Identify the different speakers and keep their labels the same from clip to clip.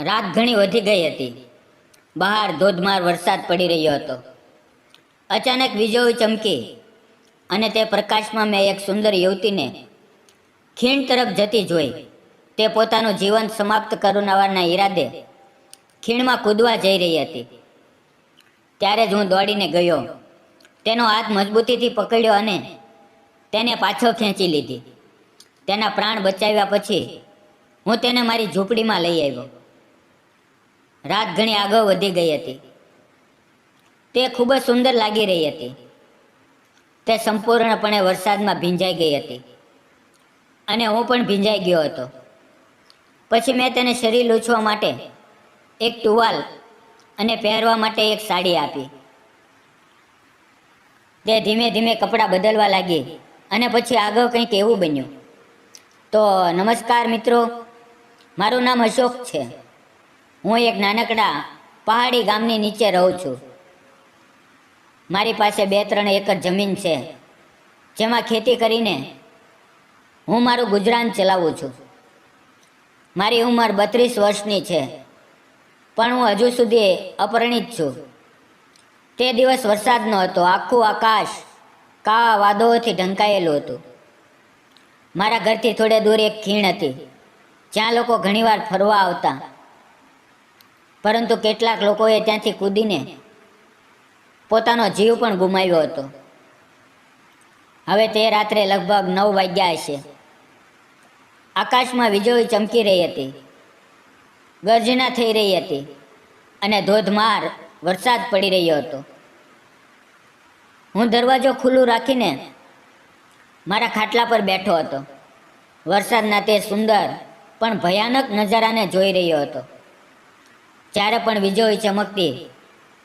Speaker 1: રાત ઘણી વધી ગઈ હતી. બહાર ધોધમાર વરસાદ પડી રહ્યો હતો. અચાનક વીજળી ચમકી અને તે પ્રકાશમાં મેં એક સુંદર યુવતીને ખીણ તરફ જતી જોઈ. તે પોતાનું જીવન સમાપ્ત કરનારના ઈરાદે ખીણમાં કૂદવા જઈ રહી હતી. ત્યારે જ હું દોડીને ગયો. તેનો હાથ મજબૂતીથી પકડ્યો અને તેને પાછો ખેંચી લીધી. તેના પ્રાણ બચાવ્યા પછી હું તેને મારી ઝૂંપડીમાં લઈ આવ્યો. રાત ઘણી આગળ વધી ગઈ હતી. તે ખૂબ જ સુંદર લાગી રહી હતી. તે સંપૂર્ણપણે વરસાદમાં ભીંજાઈ ગઈ હતી. અને હું પણ ભીંજાઈ ગયો હતો. પછી મેં તેને શરીર લૂછવા માટે એક ટુવાલ અને પહેરવા માટે એક સાડી આપી. તે ધીમે ધીમે કપડાં બદલવા લાગી અને પછી આગળ કંઈક એવું બન્યું. તો નમસ્કાર મિત્રો, મારું નામ અશોક છે. હું એક નાનકડા પહાડી ગામની નીચે રહું છું. મારી પાસે બે ત્રણ એકર જમીન છે. જેમાં ખેતી કરીને હું મારું ગુજરાન ચલાવું છું. મારી ઉંમર બત્રીસ વર્ષની છે, પણ હું હજુ સુધી અપરિણિત છું. તે દિવસ વરસાદનો હતો. આખું આકાશ કાવા વાદળોથી ઢંકાયેલું હતું. મારા ઘરથી થોડે દૂર એક ખીણ હતી. જ્યાં લોકો ઘણીવાર ફરવા આવતા. પરંતુ કેટલાક લોકોએ ત્યાંથી કૂદીને પોતાનો જીવ પણ ગુમાવ્યો હતો. હવે તે રાત્રે લગભગ નવ વાગ્યા હશે. આકાશમાં વીજળી ચમકી રહી હતી. ગર્જના થઈ રહી હતી અને ધોધમાર વરસાદ પડી રહ્યો હતો. હું દરવાજો ખુલ્લું રાખીને મારા ખાટલા પર બેઠો હતો. વરસાદના તે સુંદર પણ ભયાનક નજારાને જોઈ રહ્યો હતો. જ્યારે પણ વીજળી ચમકતી.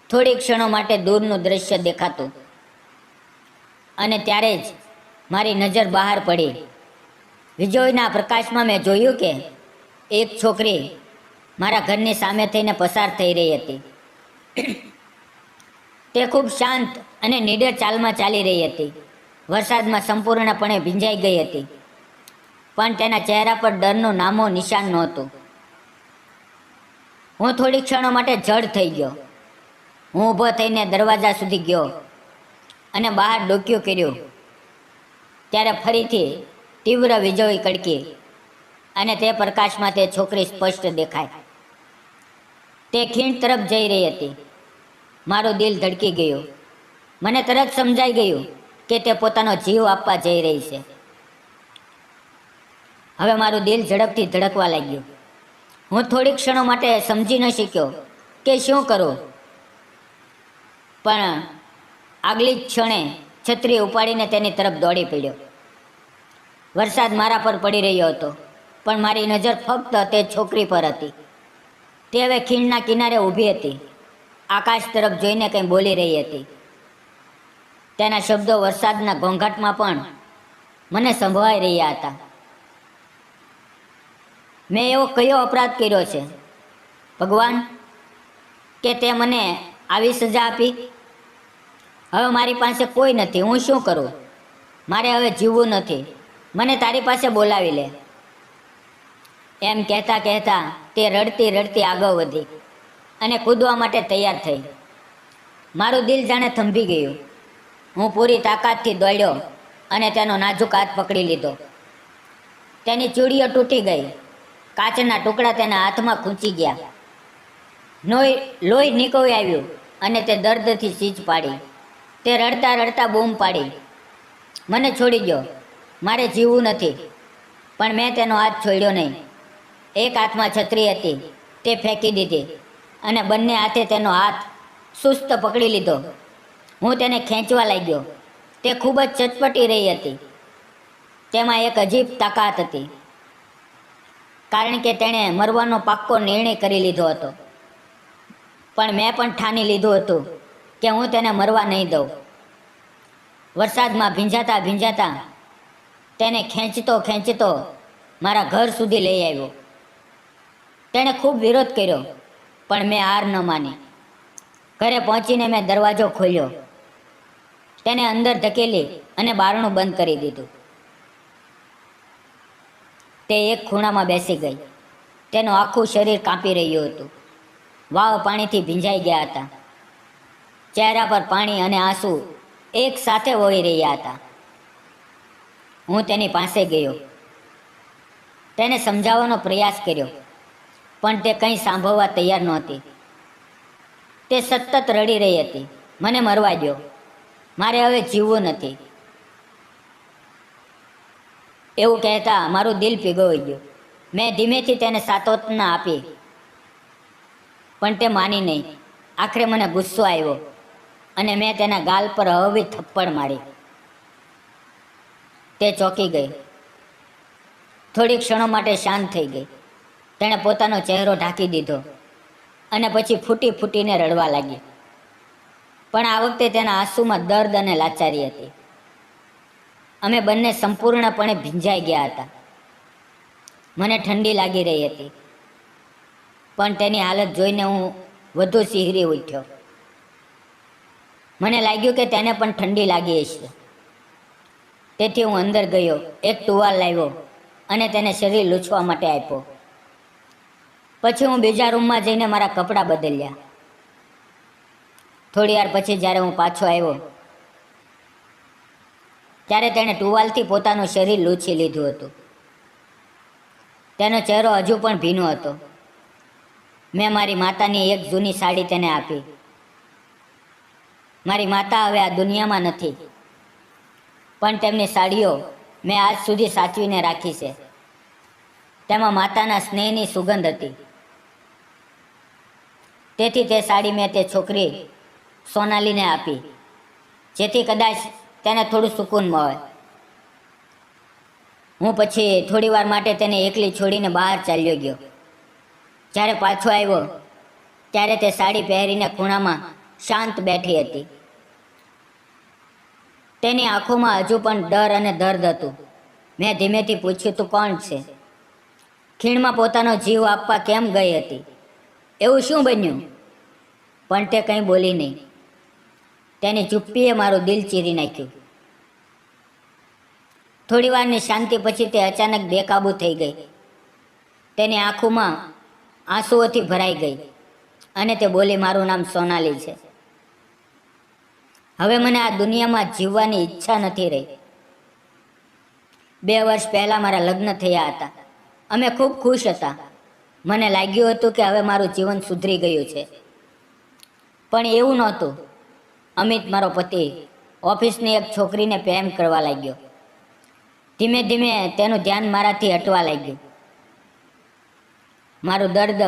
Speaker 1: થોડી ક્ષણો માટે દૂરનું દ્રશ્ય દેખાતું. અને ત્યારે જ મારી નજર બહાર પડી. વીજળીના પ્રકાશમાં મેં જોયું કે એક છોકરી મારા ઘરની સામે થઈને પસાર થઈ રહી હતી. તે ખૂબ શાંત અને નીડર ચાલમાં ચાલી રહી હતી. વરસાદમાં સંપૂર્ણપણે ભીંજાઈ ગઈ હતી. પણ તેના ચહેરા પર ડરનું નામો નિશાન નહોતું. હું થોડી ક્ષણો માટે જડ થઈ ગયો. હું ઊભો થઈને દરવાજા સુધી ગયો અને બહાર ડોક્યું કર્યું. ત્યારે ફરીથી તીવ્ર વીજળી કડકી અને તે પ્રકાશમાં તે છોકરી સ્પષ્ટ દેખાય. તે ખીણ તરફ જઈ રહી હતી. મારું દિલ ધડકી ગયું. મને તરત સમજાઈ ગયું કે તે પોતાનો જીવ આપવા જઈ રહી છે. હવે મારું દિલ ઝડપથી ધડકવા લાગ્યું. હું થોડી ક્ષણો માટે સમજી ન શક્યો કે શું કરું. પણ આગલી જ ક્ષણે છત્રી ઉપાડીને તેની તરફ દોડી પડ્યો. વરસાદ મારા પર પડી રહ્યો હતો, પણ મારી નજર ફક્ત તે છોકરી પર હતી. તે હવે ખીણના કિનારે ઊભી હતી, આકાશ તરફ જોઈને કંઈ બોલી રહી હતી. તેના શબ્દો વરસાદના ઘોંઘાટમાં પણ મને સંભળાઈ રહ્યા હતા. મેં એવો કયો અપરાધ કર્યો છે? ભગવાન, કે તે મને આવી સજા આપી? હવે મારી પાસે કોઈ નથી, હું શું કરું? મારે હવે જીવવું નથી. મને તારી પાસે બોલાવી લે. એમ કહેતા કહેતા તે રડતી રડતી આગળ વધી અને કૂદવા માટે તૈયાર થઈ. મારું દિલ જાણે થંભી ગયું. હું પૂરી તાકાતથી દોડ્યો અને તેનો નાજુક હાથ પકડી લીધો. તેની ચૂડીઓ તૂટી ગઈ. કાચના ટુકડા તેના હાથમાં ખૂંચી ગયા. લોહી લોહી નીકળી આવ્યું અને તે દર્દથી સીજ પાડી. તે રડતા રડતા બૂમ પાડી. મને છોડી ગયો મારે જીવવું નથી. પણ મેં તેનો હાથ છોડ્યો નહીં. એક હાથમાં છત્રી હતી. તે ફેંકી દીધી અને બંને હાથે તેનો હાથ સુસ્ત પકડી લીધો. હું તેને ખેંચવા લાગ્યો. તે ખૂબ જ ચટપટી રહી હતી. તેમાં એક અજીબ તાકાત હતી. કારણ કે તેણે મરવાનો પાક્કો નિર્ણય કરી લીધો હતો. પણ મેં પણ ઠાની લીધું હતું કે હું તેને મરવા નહીં દઉં. વરસાદમાં ભીંજાતા ભીંજાતા તેને ખેંચતો ખેંચતો મારા ઘર સુધી લઈ આવ્યો. તેણે ખૂબ વિરોધ કર્યો, પણ મેં હાર ન માની. ઘરે પહોંચીને મેં દરવાજો ખોલ્યો. તેને અંદર ધકેલી અને બારણું બંધ કરી દીધું. તે એક ખૂણામાં બેસી ગઈ. તેનું આખું શરીર કાંપી રહ્યું હતું. વાવ પાણીથી ભીંજાઈ ગયા હતા. ચહેરા પર પાણી અને આંસુ એક સાથે વહી રહ્યા હતા. હું તેની પાસે ગયો. તેને સમજાવવાનો પ્રયાસ કર્યો, પણ તે કંઈ સાંભળવા તૈયાર નહોતી. તે સતત રડી રહી હતી. મને મરવા દો મારે હવે જીવવું નથી. એવું કહેતા મારું દિલ પીગોઈ ગયું. મેં ધીમેથી તેને સાત્વતના આપી. પણ તે માની નહીં. આખરે મને ગુસ્સો આવ્યો અને મેં તેના ગાલ પર હળવી થપ્પડ મારી. તે ચોંકી ગઈ. થોડી ક્ષણો માટે શાંત થઈ ગઈ. તેણે પોતાનો ચહેરો ઢાંકી દીધો અને પછી ફૂટી ફૂટીને રડવા લાગી. પણ આ વખતે તેના આંસુમાં દર્દ અને લાચારી હતી. અમે બંને સંપૂર્ણપણે ભીંજાઈ ગયા હતા. મને ઠંડી લાગી રહી હતી. પણ તેની હાલત જોઈને હું વધુ સિહરી ઉઠ્યો. મને લાગ્યું કે તેને પણ ઠંડી લાગી હશે. તેથી હું અંદર ગયો, એક ટુવાલ લાવ્યો અને તેને શરીર લૂછવા માટે આપ્યો. પછી હું બીજા રૂમમાં જઈને મારા કપડાં બદલ્યા. થોડી વાર પછી જ્યારે હું પાછો આવ્યો ત્યારે તેણે ટુવાલથી પોતાનું શરીર લૂછી લીધું હતું. તેનો ચહેરો હજુ પણ ભીનો હતો. મેં મારી માતાની એક જૂની સાડી તેને આપી. મારી માતા હવે આ દુનિયામાં નથી. પણ તેમની સાડીઓ મેં આજ સુધી સાચવીને રાખી છે. તેમાં માતાના સ્નેહની સુગંધ હતી. તેથી તે સાડી મેં તે છોકરી સોનાલીને આપી, જેથી કદાચ તેને થોડું સુકૂન મળે. હું પછી થોડી વાર માટે તેને એકલી છોડીને બહાર ચાલ્યો ગયો. જ્યારે પાછો આવ્યો, ત્યારે તે સાડી પહેરીને ખૂણામાં શાંત બેઠી હતી. તેની આંખોમાં હજુ પણ ડર અને દર્દ હતું. મેં ધીમેથી પૂછ્યું, તું કોણ છે? ખીણમાં પોતાનો જીવ આપવા કેમ ગઈ હતી? એવું શું બન્યું? પણ તે કંઈ બોલી નહીં. તેની ચુપ્પીએ મારું દિલ ચીરી નાખ્યું. થોડી વારની શાંતિ પછી તે અચાનક બેકાબૂ થઈ ગઈ. તેની આંખોમાં આંસુઓથી ભરાઈ ગઈ અને તે બોલી, મારું નામ સોનાલી છે. હવે મને આ દુનિયામાં જીવવાની ઈચ્છા નથી રહી. બે વર્ષ પહેલાં મારા લગ્ન થયા હતા. અમે ખૂબ ખુશ હતા. મને લાગ્યું હતું કે હવે મારું જીવન સુધરી ગયું છે. પણ એવું નહોતું. અમિત મારો પતિ, ઓફિસની એક છોકરીને પ્રેમ કરવા લાગ્યો. ધીમે ધીમે તેનું ધ્યાન મારાથી હટવા લાગ્યું. મારું દર્દ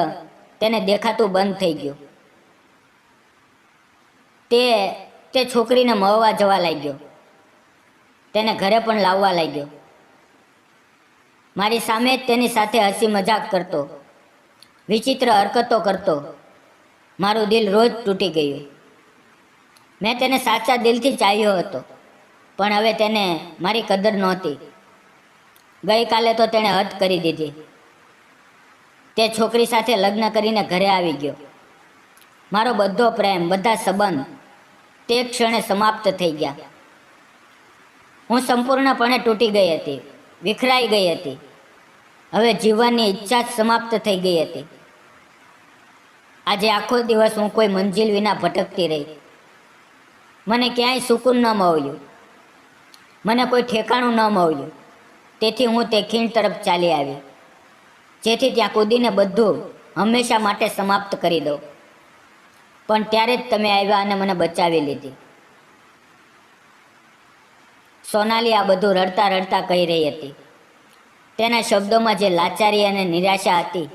Speaker 1: તેને દેખાતું બંધ થઈ ગયું. તે તે છોકરીને મળવા જવા લાગ્યો. તેને ઘરે પણ લાવવા લાગ્યો. મારી સામે જ તેની સાથે હસી મજાક કરતો, વિચિત્ર હરકતો કરતો, મારું દિલ રોજ તૂટી ગયું. મેં તેને સાચા દિલથી ચાહ્યો હતો, પણ હવે તેને મારી કદર નહોતી. ગઈકાલે તો તેણે હદ કરી દીધી. તે છોકરી સાથે લગ્ન કરીને ઘરે આવી ગયો. મારો બધો પ્રેમ, બધા સંબંધ તે ક્ષણે સમાપ્ત થઈ ગયા. હું સંપૂર્ણપણે તૂટી ગઈ હતી, વિખરાઈ ગઈ હતી. હવે જીવનની ઈચ્છા જ સમાપ્ત થઈ ગઈ હતી. આજે આખો દિવસ હું કોઈ મંજિલ વિના ભટકતી રહી. મને ક્યાંય સુકૂન ન મળ્યું. મને કોઈ ઠેકાણું ન મળ્યું. તેથી હું તે ખીણ તરફ ચાલી આવી. જેથી ત્યાં કૂદીને બધું હંમેશા માટે સમાપ્ત કરી દઉં. પણ ત્યારે જ તમે આવ્યા અને મને બચાવી લીધી. સોનાલી આ બધું રડતા રડતા કહી રહી હતી. તેના શબ્દોમાં જે લાચારી અને નિરાશા હતી,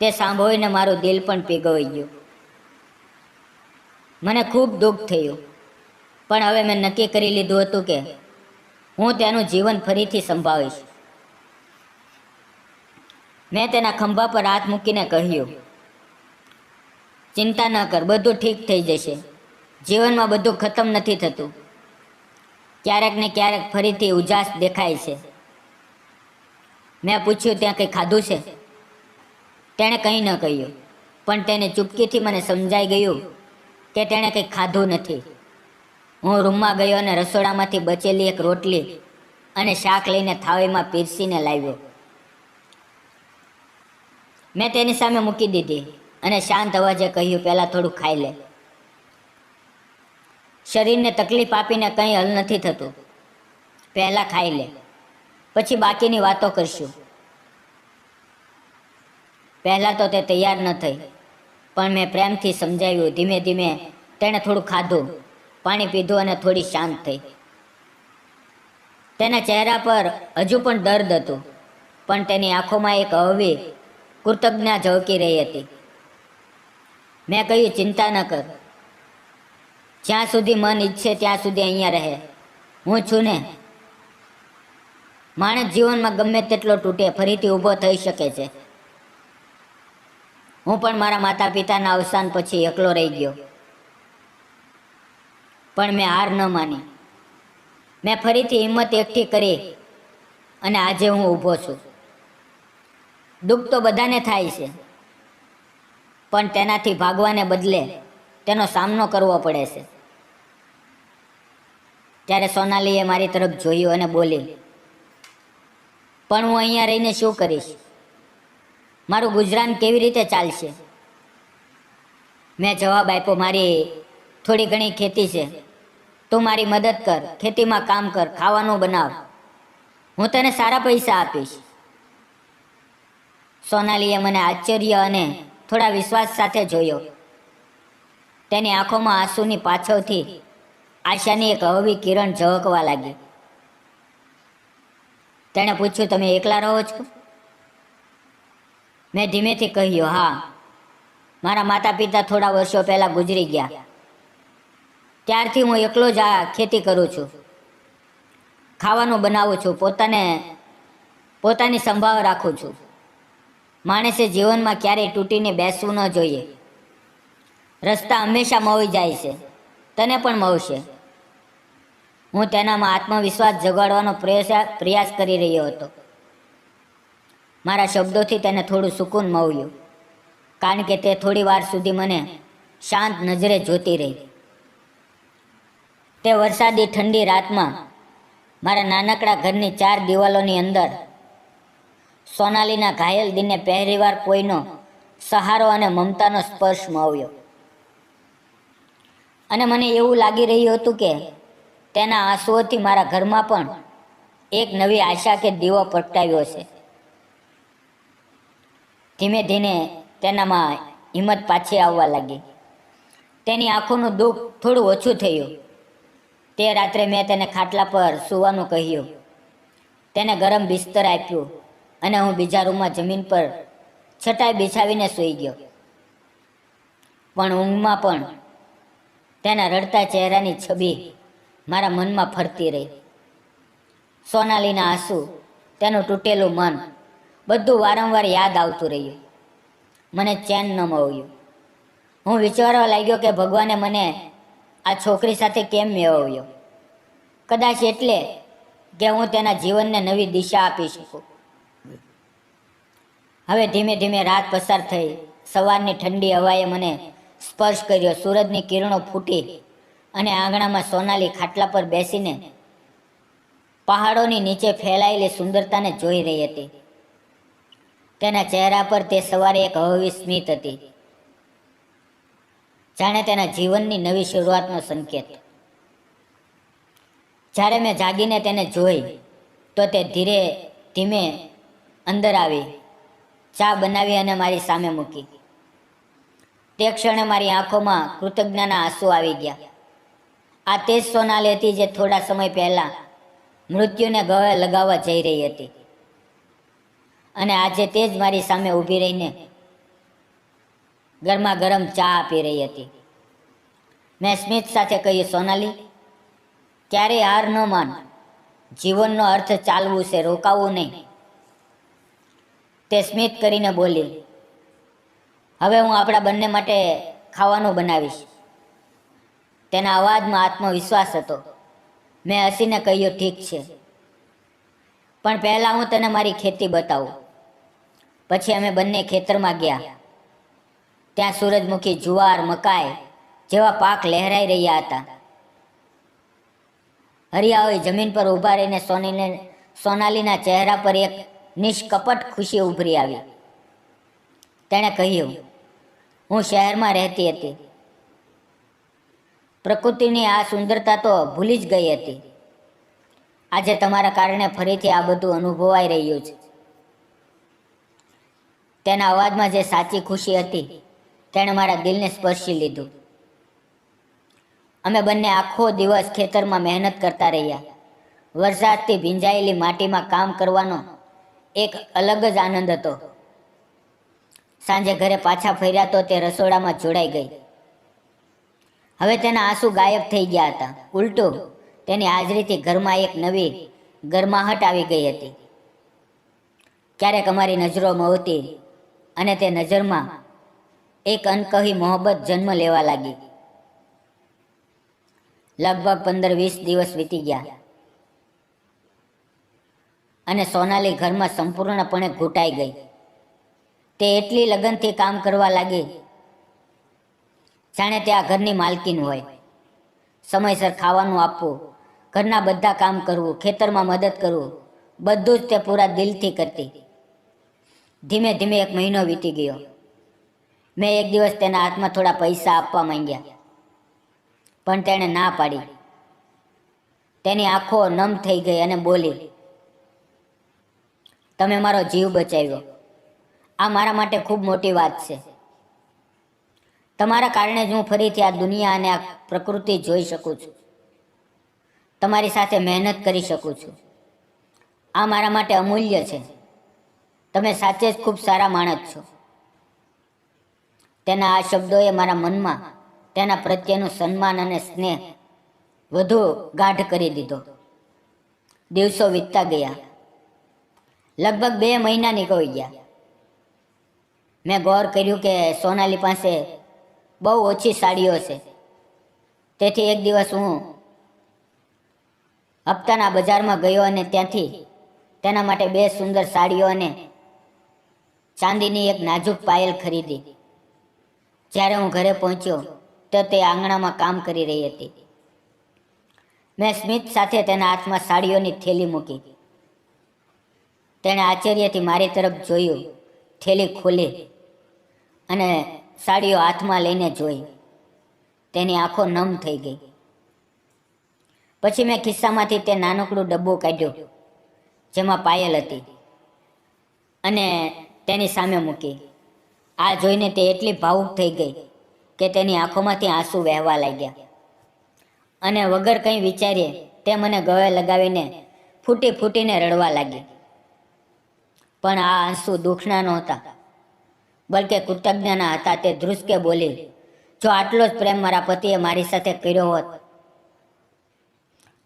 Speaker 1: તે સાંભળીને મારું દિલ પણ પીગળી ગયું. મને ખૂબ દુઃખ થયું. પણ હવે મેં નક્કી કરી લીધું હતું કે હું તેનું જીવન ફરીથી સંભાળીશ. મેં તેના ખંભા પર હાથ મૂકીને કહ્યું, ચિંતા ન કર, બધું ઠીક થઈ જશે. જીવનમાં બધું ખતમ નથી થતું. ક્યારેક ને ક્યારેક ફરીથી ઉજાસ દેખાય છે. મેં પૂછ્યું, ત્યાં કંઈ ખાધું છે? તેણે કંઈ ન કહ્યું, પણ તેને ચૂપકીથી મને સમજાઈ ગયું કે તેણે કંઈ ખાધું નથી. હું રૂમમાં ગયો અને રસોડામાંથી બચેલી એક રોટલી અને શાક લઈને થાળીમાં પીરસીને લાવ્યો. મેં તેની સામે મૂકી દીધી અને શાંત અવાજે કહ્યું, પહેલાં થોડું ખાઈ લે. શરીરને તકલીફ આપીને કંઈ હલ નથી થતું. પહેલાં ખાઈ લે, પછી બાકીની વાતો કરશું. પહેલાં તો તે તૈયાર ન થઈ. પણ મેં પ્રેમથી સમજાવ્યું, ધીમે ધીમે તેણે થોડું ખાધું, પાણી પીધું અને થોડી શાંત થઈ. તેના ચહેરા પર હજુ પણ દર્દ હતું, પણ તેની આંખોમાં એક અહવી કૃતજ્ઞા ઝળકી રહી હતી. મેં કહ્યું, ચિંતા ન કર. જ્યાં સુધી મન ઈચ્છે ત્યાં સુધી અહીંયા રહે. હું છું ને. માણસ જીવનમાં ગમે તેટલો તૂટે, ફરીથી ઊભો થઈ શકે છે. હું પણ મારા માતા પિતાના અવસાન પછી એકલો રહી ગયો. પણ મેં હાર ન માની. મેં ફરીથી હિંમત એકઠી કરી અને આજે હું ઊભો છું. દુઃખ તો બધાને થાય છે, પણ તેનાથી ભાગવાને બદલે તેનો સામનો કરવો પડે છે. ત્યારે સોનાલીએ મારી તરફ જોયું અને બોલી, પણ હું અહીંયા રહીને શું કરીશ? મારું ગુજરાન કેવી રીતે ચાલશે? મેં જવાબ આપ્યો, મારી થોડી ઘણી ખેતી છે. તું મારી મદદ કર, ખેતીમાં કામ કર, ખાવાનું બનાવ. હું તને સારા પૈસા આપીશ. સોનાલીએ મને આશ્ચર્ય અને થોડા વિશ્વાસ સાથે જોયો. તેની આંખોમાં આંસુની પાછળથી આશાની એક હળવી કિરણ ઝળકવા લાગી. તેણે પૂછ્યું, તમે એકલા રહો છો? મેં ધીમેથી કહ્યું, હા, મારા માતા પિતા થોડા વર્ષો પહેલાં ગુજરી ગયા. ત્યારથી હું એકલો જ આ ખેતી કરું છું. ખાવાનું બનાવું છું, પોતાને, પોતાની સંભાળ રાખું છું. માણસે જીવનમાં ક્યારેય તૂટીને બેસવું ન જોઈએ. રસ્તા હંમેશા મળી જાય છે, તને પણ મળશે. હું તેનામાં આત્મવિશ્વાસ જગાડવાનો પ્રયાસ પ્રયાસ કરી રહ્યો હતો. મારા શબ્દોથી તેને થોડું સુકૂન મળ્યું. કારણ કે તે થોડી વાર સુધી મને શાંત નજરે જોતી રહી. તે વરસાદી ઠંડી રાતમાં મારા નાનકડા ઘરની ચાર દિવાલોની અંદર સોનાલીના ઘાયલ દિને પહેલીવાર કોઈનો સહારો અને મમતાનો સ્પર્શ મળ્યો. અને મને એવું લાગી રહ્યું હતું કે તેના આંસુઓથી મારા ઘરમાં પણ એક નવી આશા કે દીવો પ્રગટાવ્યો છે. ધીમે ધીમે તેનામાં હિંમત પાછી આવવા લાગી. તેની આંખોનું દુઃખ થોડું ઓછું થયું. તે રાત્રે મેં તેને ખાટલા પર સૂવાનું કહ્યું. તેને ગરમ બિસ્તર આપ્યું અને હું બીજા રૂમમાં જમીન પર છટાઈ બિછાવીને સૂઈ ગયો. પણ ઊંઘમાં પણ તેના રડતા ચહેરાની છબી મારા મનમાં ફરતી રહી. સોનાલીના આંસુ તેનું તૂટેલું મન બધું વારંવાર યાદ આવતું રહ્યું. મને ચેન ન મળ્યું. હું વિચારવા લાગ્યો કે ભગવાને મને આ છોકરી સાથે કેમ મેળવ્યો? કદાચ એટલે કે હું તેના જીવનને નવી દિશા આપી શકું. હવે ધીમે ધીમે રાત પસાર થઈ. સવારની ઠંડી હવાએ મને સ્પર્શ કર્યો. સૂરજની કિરણો ફૂટી અને આંગણામાં સોનાલી ખાટલા પર બેસીને પહાડોની નીચે ફેલાયેલી સુંદરતાને જોઈ રહી હતી. તેના ચહેરા પર તે સવારે એક હળવી સ્મિત હતી. જાણે તેના જીવનની નવી શરૂઆતનો સંકેત. જ્યારે મેં જાગીને તેને જોઈ, તો તે ધીરે ધીમે અંદર આવી, ચા બનાવી અને મારી સામે મૂકી. તે ક્ષણે મારી આંખોમાં કૃતજ્ઞાના આંસુ આવી ગયા. આ તે જ સોનાલી હતી જે થોડા સમય પહેલાં મૃત્યુને ગળે લગાવવા જઈ રહી હતી. અને આજે તે જ મારી સામે ઊભી રહીને ગરમા ગરમ ચા આપી રહી હતી. મેં સ્મિત સાથે કહ્યું, સોનાલી, ક્યારેય હાર ન માન. જીવનનો અર્થ ચાલવું છે, રોકાવું નહીં. તે સ્મિત કરીને બોલી, હવે હું આપણા બંને માટે ખાવાનું બનાવીશ. તેના અવાજમાં આત્મવિશ્વાસ હતો. મેં હસીને કહ્યું, ઠીક છે. પણ પહેલાં હું તને મારી ખેતી બતાવું. પછી અમે બંને ખેતરમાં ગયા. ત્યાં સૂરજમુખી જુવાર, મકાઈ જેવા પાક લહેરાઈ રહ્યા હતા. હરિયાઓએ જમીન પર ઊભા રહીને સોનીને, સોનાલીના ચહેરા પર એક નિષ્કપટ ખુશી ઉભરી આવી. તેણે કહ્યું, હું શહેરમાં રહેતી હતી. પ્રકૃતિની આ સુંદરતા તો ભૂલી જ ગઈ હતી. આજે તમારા કારણે ફરીથી આ બધું અનુભવાઈ રહ્યું છે. તેના અવાજમાં જે સાચી ખુશી હતી, તેણે મારા દિલને સ્પર્શી લીધું. અમે બંને આખો દિવસ ખેતરમાં મહેનત કરતા રહ્યા. વરસાદથી ભીંજાયેલી માટીમાં કામ કરવાનો એક અલગ જ આનંદ હતો. સાંજે ઘરે પાછા ફર્યા તો તે રસોડામાં જોડાઈ ગઈ. હવે તેના આંસુ ગાયબ થઈ ગયા હતા. ઉલટું, તેની હાજરીથી ઘરમાં એક નવી ગરમાહટ આવી ગઈ હતી. ક્યારેક અમારી નજરો મહતી અને તે નજરમાં એક અનકહી મોહબ્બત જન્મ લેવા લાગી. લગભગ પંદર વીસ દિવસ વીતી ગયા. અને સોનાલી ઘરમાં સંપૂર્ણપણે ઘૂંટાઈ ગઈ. તે એટલી લગનથી કામ કરવા લાગી, જાણે તે આ ઘરની માલકીન હોય. સમયસર ખાવાનું આપવું, ઘરના બધા કામ કરવું, ખેતરમાં મદદ કરવું, બધું જ તે પૂરા દિલથી કરતી. ધીમે ધીમે એક મહિનો વીતી ગયો. મેં એક દિવસ તેના હાથમાં થોડા પૈસા આપવા માંગ્યા, પણ તેણે ના પાડી. તેની આંખો નમ થઈ ગઈ અને બોલી, તમે મારો જીવ બચાવ્યો. આ મારા માટે ખૂબ મોટી વાત છે. તમારા કારણે જ હું ફરીથી આ દુનિયા અને આ પ્રકૃતિ જોઈ શકું છું. તમારી સાથે મહેનત કરી શકું છું. આ મારા માટે અમૂલ્ય છે. તમે સાચે જ ખૂબ સારા માણસ છો. તેના આ શબ્દોએ મારા મનમાં તેના પ્રત્યેનું સન્માન અને સ્નેહ વધુ ગાઢ કરી દીધો. દિવસો વીતતા ગયા. લગભગ બે મહિના નીકળી ગયા. મેં ગૌર કર્યું કે સોનાલી પાસે બહુ ઓછી સાડીઓ છે. તેથી એક દિવસ હું હપ્તાના બજારમાં ગયો અને ત્યાંથી તેના માટે બે સુંદર સાડીઓ અને ચાંદીની એક નાજુક પાયલ ખરીદી. જ્યારે હું ઘરે પહોંચ્યો, તો તે આંગણામાં કામ કરી રહી હતી. મેં સ્મિત સાથે તેના હાથમાં સાડીઓની થેલી મૂકી. તેણે આશ્ચર્યથી મારી તરફ જોયું, થેલી ખોલી અને સાડીઓ હાથમાં લઈને જોઈ. તેની આંખો નમ થઈ ગઈ. પછી મેં ખિસ્સામાંથી તે નાનકડું ડબ્બો કાઢ્યો, જેમાં પાયલ હતી. અને તેની સામે મૂકી. આ જોઈને તે એટલી ભાવુક થઈ ગઈ કે તેની આંખોમાંથી આંસુ વહેવા લાગ્યા. અને વગર કંઈ વિચારીએ તે મને ગળે લગાવીને ફૂટી ફૂટીને રડવા લાગી. પણ આ આંસુ દુઃખના નહોતા, બલકે કૃતજ્ઞના હતા તે ધ્રુસકે બોલી, જો આટલો જ પ્રેમ મારા પતિએ મારી સાથે કર્યો હોત,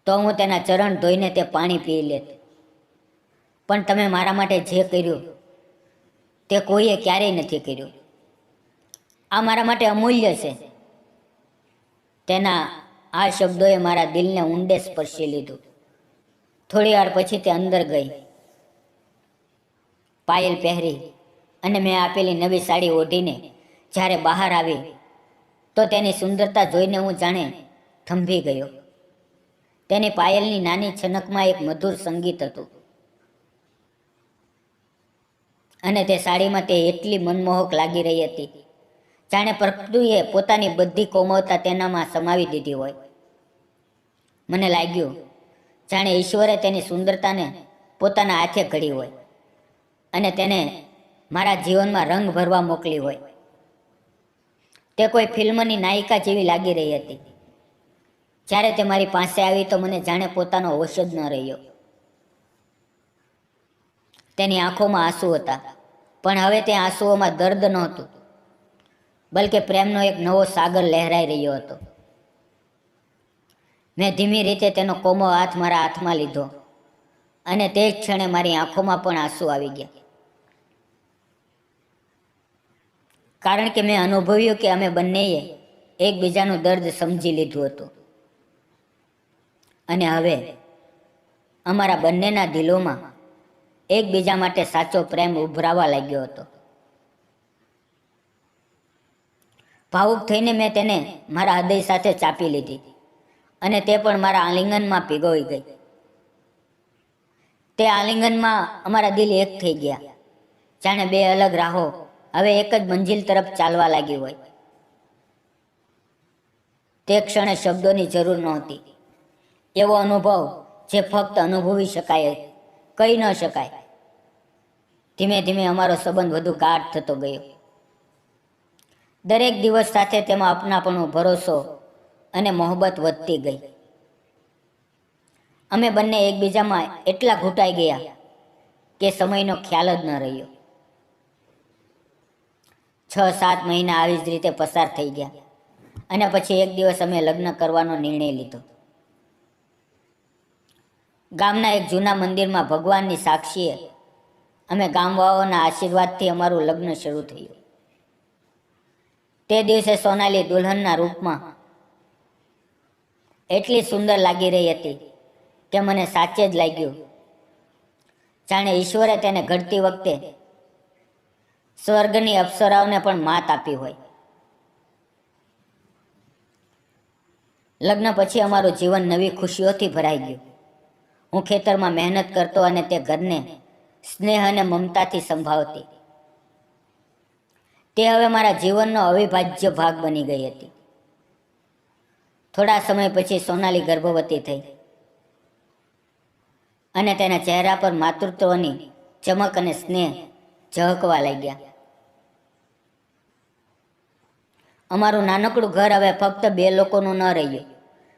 Speaker 1: તો હું તેના ચરણ ધોઈને તે પાણી પી લેત. પણ તમે મારા માટે જે કર્યું તે કોઈએ ક્યારેય નથી કર્યું. આ મારા માટે અમૂલ્ય છે. તેના આ શબ્દોએ મારા દિલને ઊંડે સ્પર્શી લીધું. થોડી વાર પછી તે અંદર ગઈ. પાયલ પહેરી અને મેં આપેલી નવી સાડી ઓઢીને જ્યારે બહાર આવી, તો તેની સુંદરતા જોઈને હું જાણે થંભી ગયો. તેની પાયલની નાની છનકમાં એક મધુર સંગીત હતું. અને તે સાડીમાં તે એટલી મનમોહક લાગી રહી હતી. જાણે પ્રકૃતિએ પોતાની બધી કોમળતા તેનામાં સમાવી દીધી હોય. મને લાગ્યું, જાણે ઈશ્વરે તેની સુંદરતાને પોતાના હાથે ઘડી હોય અને તેને મારા જીવનમાં રંગ ભરવા મોકલી હોય. તે કોઈ ફિલ્મની નાયિકા જેવી લાગી રહી હતી. જ્યારે તે મારી પાસે આવી તો મને જાણે પોતાનો હોશ જ ન રહ્યો. તેની આંખોમાં આંસુ હતા. પણ હવે તે આંસુઓમાં દર્દ નહોતું, બલકે પ્રેમનો એક નવો સાગર લહેરાઈ રહ્યો હતો. મેં ધીમી રીતે તેનો કોમો હાથ મારા હાથમાં લીધો અને તે જ ક્ષણે મારી આંખોમાં પણ આંસુ આવી ગયા. કારણ કે મેં અનુભવ્યું કે અમે બંનેએ એકબીજાનું દર્દ સમજી લીધું હતું. અને હવે અમારા બંનેના દિલોમાં એકબીજા માટે સાચો પ્રેમ ઉભરાવા લાગ્યો હતો. ભાવુક થઈને મેં તેને મારા હૃદય સાથે ચાપી લીધી અને તે પણ મારા આલિંગનમાં પીગોઈ ગઈ. તે આલિંગનમાં અમારા દિલ એક થઈ ગયા. જાણે બે અલગ રાહો હવે એક જ મંજિલ તરફ ચાલવા લાગી હોય. તે ક્ષણે શબ્દોની જરૂર નહોતી. એવો અનુભવ જે ફક્ત અનુભવી શકાય કહી ન શકાય. ધીમે ધીમે અમારો સંબંધ વધુ ગાઢ થતો ગયો. દરેક દિવસ સાથે તેમાં અપનાપણો ભરોસો અને મોહબત વધતી ગઈ. અમે બંને એકબીજામાં એટલા ઘૂંટાઈ ગયા કે સમયનો ખ્યાલ જ ન રહ્યો. છ, સાત મહિના આવી જ રીતે પસાર થઈ ગયા અને પછી એક દિવસ અમે લગ્ન કરવાનો નિર્ણય લીધો. ગામના એક જૂના મંદિરમાં ભગવાનની સાક્ષીએ અમે ગામવાળાઓના આશીર્વાદથી અમારું લગ્ન શરૂ થયું. તે દિવસે સોનાલી દુલ્હનના રૂપમાં એટલી સુંદર લાગી રહી હતી કે મને સાચે જ લાગ્યું. જાણે ઈશ્વરે તેને ઘડતી વખતે સ્વર્ગની અપ્સરાઓને પણ માત આપી હોય. લગ્ન પછી અમારું જીવન નવી ખુશીઓથી ભરાઈ ગયું. હું ખેતરમાં મહેનત કરતો અને તે ઘરને સ્નેહ અને મમતાથી સંભાળતી. તે હવે મારા જીવનનો અવિભાજ્ય ભાગ બની ગઈ હતી. થોડા સમય પછી સોનાલી ગર્ભવતી થઈ અને તેના ચહેરા પર માતૃત્વની ચમક અને સ્નેહ ઝહકવા લાગ્યા. અમારું નાનકડું ઘર હવે ફક્ત બે લોકોનું ન રહ્યું,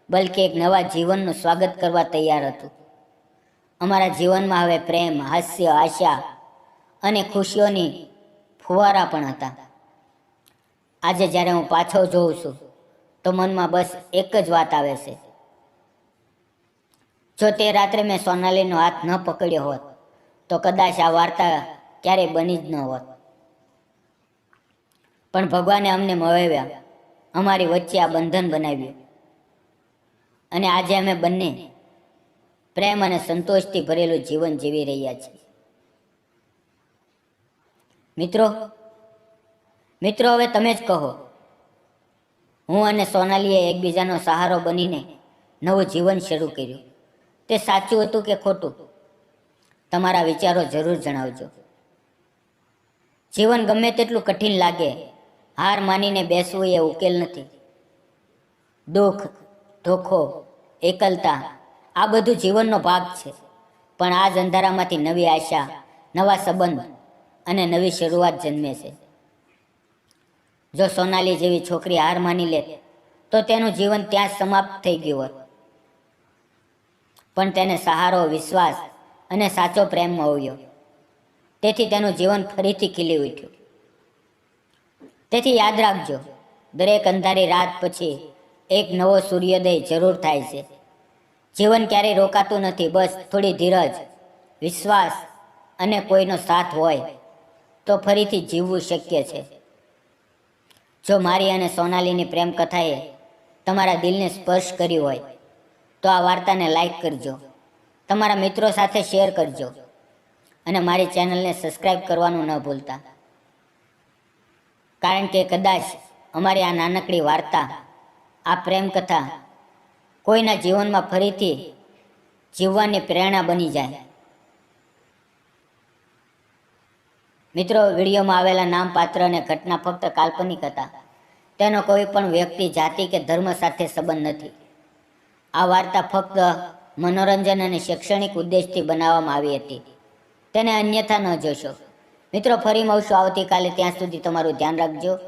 Speaker 1: બલકે એક નવા જીવનનું સ્વાગત કરવા તૈયાર હતું. અમારા જીવનમાં હવે પ્રેમ, હાસ્ય, આશા અને ખુશીઓની ફુવારા પણ હતા. આજે જ્યારે હું પાછો જોઉં છું, તો મનમાં બસ એક જ વાત આવે છે. જો તે રાત્રે મેં સોનાલીનો હાથ ન પકડ્યો હોત, તો કદાચ આ વાર્તા ક્યારેય બની જ ન હોત. પણ ભગવાને અમને મળવ્યા અમારી વચ્ચે આ બંધન બનાવ્યું. અને આજે અમે બંને પ્રેમ અને સંતોષથી ભરેલું જીવન જીવી રહ્યા છીએ મિત્રો મિત્રો, હવે તમે જ કહો. હું અને સોનાલીએ એકબીજાનો સહારો બનીને નવું જીવન શરૂ કર્યું. તે સાચું હતું કે ખોટું? તમારા વિચારો જરૂર જણાવજો. જીવન ગમે તેટલું કઠિન લાગે, હાર માનીને બેસવું એ ઉકેલ નથી. દુઃખ, ધોખો, એકલતા આ બધું જીવનનો ભાગ છે. પણ આ જ અંધારામાંથી નવી આશા, નવા સંબંધ અને નવી શરૂઆત જન્મે છે. જો સોનાલી જેવી છોકરી હાર માની લે, તો તેનું જીવન ત્યાં સમાપ્ત થઈ ગયું હોત. પણ તેને સહારો, વિશ્વાસ અને સાચો પ્રેમ મળ્યો. તેથી તેનું જીવન ફરીથી ખીલી ઉઠ્યું. તેથી યાદ રાખજો, દરેક અંધારી રાત પછી એક નવો સૂર્યોદય જરૂર થાય છે. જીવન ક્યારેય રોકાતું નથી, બસ થોડી ધીરજ, વિશ્વાસ અને કોઈનો સાથ હોય તો ફરીથી જીવવું શક્ય છે. જો મારી અને સોનાલીની પ્રેમ કથાએ તમારા દિલને સ્પર્શ કર્યું હોય, તો આ વાર્તાને લાઈક કરજો. તમારા મિત્રો સાથે શેર કરજો. અને મારી ચેનલને સબસ્ક્રાઈબ કરવાનું ન ભૂલતા. કારણ કે કદાચ અમારી આ નાનકડી વાર્તા, આ પ્રેમ કથા કોઈના જીવનમાં ફરીથી જીવવાની પ્રેરણા બની જાય. મિત્રો, વિડીયોમાં આવેલા નામ, પાત્ર અને ઘટના ફક્ત કાલ્પનિક હતા. તેનો કોઈ પણ વ્યક્તિ, જાતિ કે ધર્મ સાથે સંબંધ નથી. આ વાર્તા ફક્ત મનોરંજન અને શૈક્ષણિક ઉદ્દેશથી બનાવવામાં આવી હતી. તેને અન્યથા ન જોશો. મિત્રો, ફરી મળશું આવતીકાલે. ત્યાં સુધી તમારું ધ્યાન રાખજો.